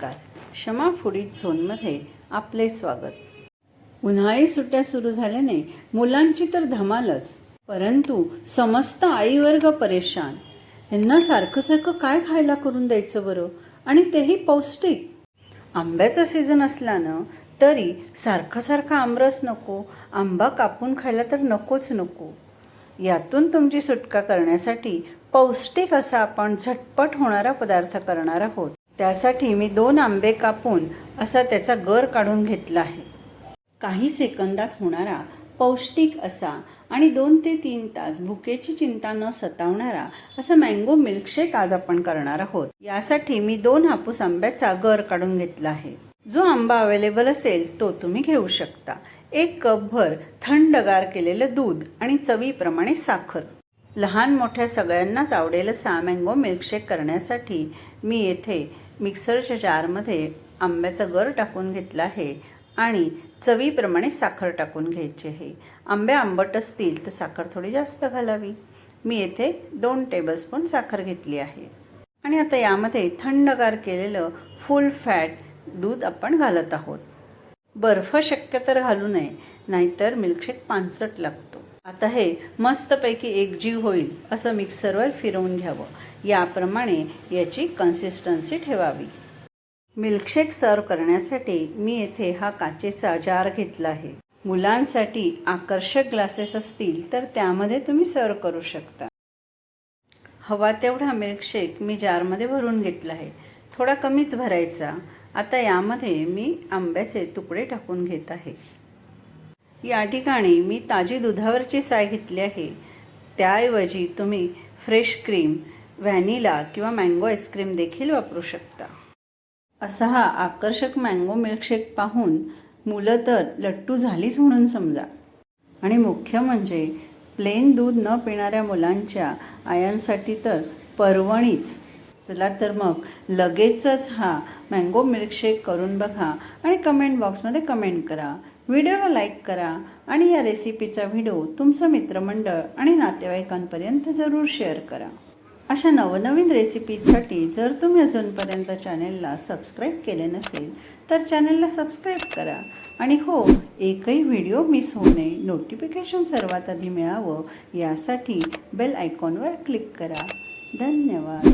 क्षमा फुडीत झोनमध्ये आपले स्वागत. उन्हाळी सुट्ट्या सुरू झाल्याने मुलांची तर धमालच परंतु समस्त आईवर्ग परेशान. यांना सारखं सारखं काय खायला करून द्यायचं बरं? आणि तेही पौष्टिक. आंब्याचा सीझन असल्यानं तरी सारखा सारखा आमरस नको आंबा कापून खायला तर नकोच नको. यातून तुमची सुटका करण्यासाठी पौष्टिक असा आपण झटपट होणारा पदार्थ करणार आहोत. त्यासाठी मी दोन आंबे कापून असा त्याचा गर काढून घेतला आहे. काही सेकंदात होणारा पौष्टिक असा आणि दोन ते तीन तास भुकेची चिंता न सतावणारा असा मँगो मिल्कशेक आज आपण करणार आहोत. यासाठी मी दोन हापूस आंब्याचा गर काढून घेतला आहे. जो आंबा अवेलेबल असेल तो तुम्ही घेऊ शकता. एक कपभर थंडगार केलेलं दूध आणि चवीप्रमाणे साखर. लहान मोठ्या सगळ्यांनाच आवडेल असा मँगो मिल्कशेक करण्यासाठी मी येथे मिक्सरच्या जारमध्ये आंब्याचा गर टाकून घेतला आहे आणि चवीप्रमाणे साखर टाकून घ्यायची आहे. आंबे आंबट असतील तर साखर थोडी जास्त घालावी. मी येथे दोन टेबलस्पून साखर घेतली आहे. आणि आता यामध्ये थंडगार केलेलं फुल फॅट दूध आपण घालत आहोत. बर्फ शक्य तर घालू नये नाहीतर मिल्कशेक पानसट लागतो. आता हे मस्तपैकी एकजीव होईल असं मिक्सरवर फिरवून घ्यावं. याप्रमाणे याची कन्सिस्टन्सी ठेवावी. मिल्कशेक सर्व करण्यासाठी मी येथे हा काचेचा जार घेतला आहे. मुलांसाठी आकर्षक ग्लासेस असतील तर त्यामध्ये तुम्ही सर्व करू शकता. हवा तेवढा मिल्कशेक मी जारमध्ये भरून घेतला आहे. थोडा कमीच भरायचा. आता यामध्ये मी आंब्याचे तुकडे टाकून घेत आहे. या ठिकाणी मी ताजी दुधावरची साय घेतली आहे. त्याऐवजी तुम्ही फ्रेश क्रीम व्हॅनिला किंवा मँगो आईस्क्रीम देखील वापरू शकता. असा हा आकर्षक मँगो मिल्कशेक पाहून मुलं तर लट्टू झालीच म्हणून समजा. आणि मुख्य म्हणजे प्लेन दूध न पिणाऱ्या मुलांच्या आयांसाठी तर पर्वणीच. चला तर मग लगेचच हा मँगो मिल्कशेक करून बघा आणि कमेंट बॉक्समध्ये कमेंट करा. व्हिडिओला लाईक करा आणि या रेसिपीचा व्हिडिओ तुमचं मित्रमंडळ आणि नातेवाईकांपर्यंत जरूर शेअर करा. अशा नवनवीन रेसिपीजसाठी जर तुम्ही अजूनपर्यंत चॅनेलला सबस्क्राईब केले नसेल तर चॅनेलला सबस्क्राईब करा. आणि हो एकही व्हिडिओ मिस होऊ नये नोटिफिकेशन सर्वात आधी मिळावं यासाठी बेल आयकॉनवर क्लिक करा. धन्यवाद.